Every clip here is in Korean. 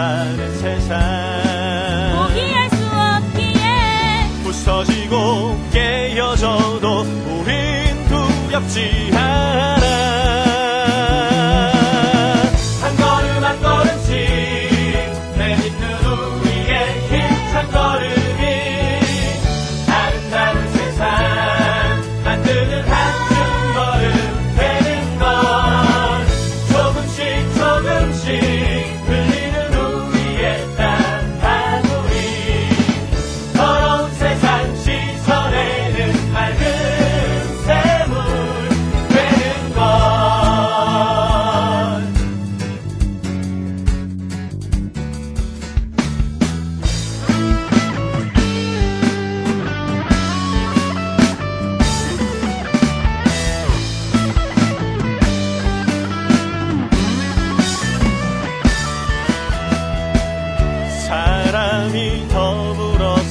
사는 세상. 포기할 수 없기에 부서지고 깨어져도 우린 두렵지 않아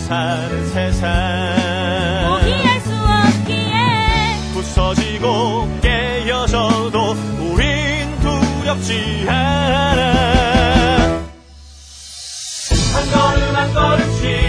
사는 세상. 뭐 포기할 수 없기에. 부서지고 깨어져도 우린 두렵지 않아. 한 걸음 한 걸음씩